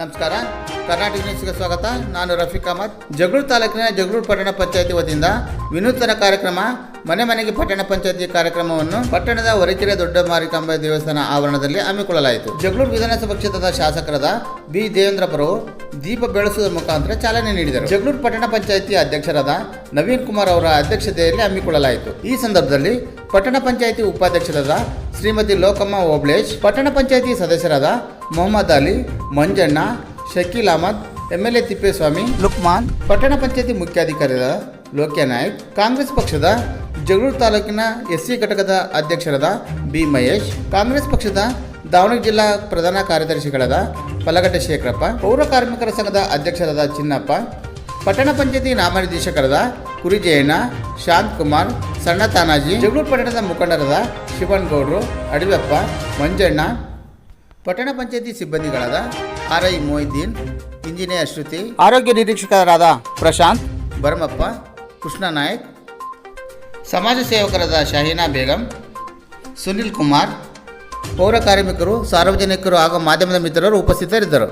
ನಮಸ್ಕಾರ. ಕರ್ನಾಟಕ ನ್ಯೂಸ್ಗೆ ಸ್ವಾಗತ. ನಾನು ರಫೀಕ್ ಅಹಮದ್. ಜಗಳೂರು ತಾಲೂಕಿನ ಜಗಳೂರು ಪಟ್ಟಣ ಪಂಚಾಯತಿ ವತಿಯಿಂದ ವಿನೂತನ ಕಾರ್ಯಕ್ರಮ, ಮನೆ ಮನೆಗೆ ಪಟ್ಟಣ ಪಂಚಾಯತಿ ಕಾರ್ಯಕ್ರಮವನ್ನು ಪಟ್ಟಣದ ಹೊರಕೆರೆ ದೊಡ್ಡ ಮಾರಿಕಾಂಬ ದೇವಸ್ಥಾನ ಆವರಣದಲ್ಲಿ ಹಮ್ಮಿಕೊಳ್ಳಲಾಯಿತು. ಜಗಳೂರು ವಿಧಾನಸಭಾ ಕ್ಷೇತ್ರದ ಶಾಸಕರಾದ ಬಿ. ದೇವೇಂದ್ರ ಪ್ರಭು ದೀಪ ಬೆಳೆಸುವ ಮುಖಾಂತರ ಚಾಲನೆ ನೀಡಿದರು. ಜಗಳೂರು ಪಟ್ಟಣ ಪಂಚಾಯತಿ ಅಧ್ಯಕ್ಷರಾದ ನವೀನ್ ಕುಮಾರ್ ಅವರ ಅಧ್ಯಕ್ಷತೆಯಲ್ಲಿ ಹಮ್ಮಿಕೊಳ್ಳಲಾಯಿತು. ಈ ಸಂದರ್ಭದಲ್ಲಿ ಪಟ್ಟಣ ಪಂಚಾಯತಿ ಉಪಾಧ್ಯಕ್ಷರಾದ ಶ್ರೀಮತಿ ಲೋಕಮ್ಮ ಓಬ್ಳೇಶ್ ಪಟ್ಟಣ ಪಂಚಾಯತಿ ಸದಸ್ಯರಾದ ಮೊಹಮ್ಮದ್ ಅಲಿ ಮಂಜಣ್ಣ ಶಕೀಲ್ ಅಹಮದ್ ಎಂಎಲ್ಎ ಎ ತಿಪ್ಪೇಸ್ವಾಮಿ ಲುಕ್ಮಾನ್. ಪಟ್ಟಣ ಪಂಚಾಯತಿ ಮುಖ್ಯಾಧಿಕಾರಿಯಾದ ಲೋಕ್ಯ ನಾಯ್ಕ್ ಕಾಂಗ್ರೆಸ್ ಪಕ್ಷದ ಜಗಳೂರು ತಾಲೂಕಿನ ಎಸ್ಸಿ ಘಟಕದ ಅಧ್ಯಕ್ಷರಾದ ಬಿ ಮಹೇಶ್ ಕಾಂಗ್ರೆಸ್ ಪಕ್ಷದ ದಾವಣಗೆರೆ ಜಿಲ್ಲಾ ಪ್ರಧಾನ ಕಾರ್ಯದರ್ಶಿಗಳಾದ ಪಲಗಟ್ಟೆ ಶೇಖರಪ್ಪ ಪೌರ ಕಾರ್ಮಿಕರ ಸಂಘದ ಅಧ್ಯಕ್ಷರಾದ ಚಿನ್ನಪ್ಪ ಪಟ್ಟಣ ಪಂಚಾಯತಿ ನಾಮನಿರ್ದೇಶಕರಾದ ಕುರಿಜಯಣ್ಣ ಶಾಂತ್ ಕುಮಾರ್ ಸಣ್ಣ ತಾನಾಜಿ ಜಗಳೂರು ಪಟ್ಟಣದ ಮುಖಂಡರಾದ ಶಿವನ್ ಗೌಡ್ರು ಅಡಿವಪ್ಪ ಮಂಜಣ್ಣ ಪಟ್ಟಣ ಪಂಚಾಯತಿ ಸಿಬ್ಬಂದಿಗಳಾದ R I Moideen engineer Shruti ಆರೋಗ್ಯ ನಿರೀಕ್ಷಕರಾದ ಪ್ರಶಾಂತ್ ಭರಮಪ್ಪ ಕೃಷ್ಣ ನಾಯಕ್ ಸಮಾಜ ಸೇವಕರಾದ ಶಹೀನಾ ಬೇಗಂ ಸುನಿಲ್ ಕುಮಾರ್ ಪೌರ ಕಾರ್ಮಿಕರು ಸಾರ್ವಜನಿಕರು ಹಾಗೂ ಮಾಧ್ಯಮದ ಮಿತ್ರರು ಉಪಸ್ಥಿತರಿದ್ದರು.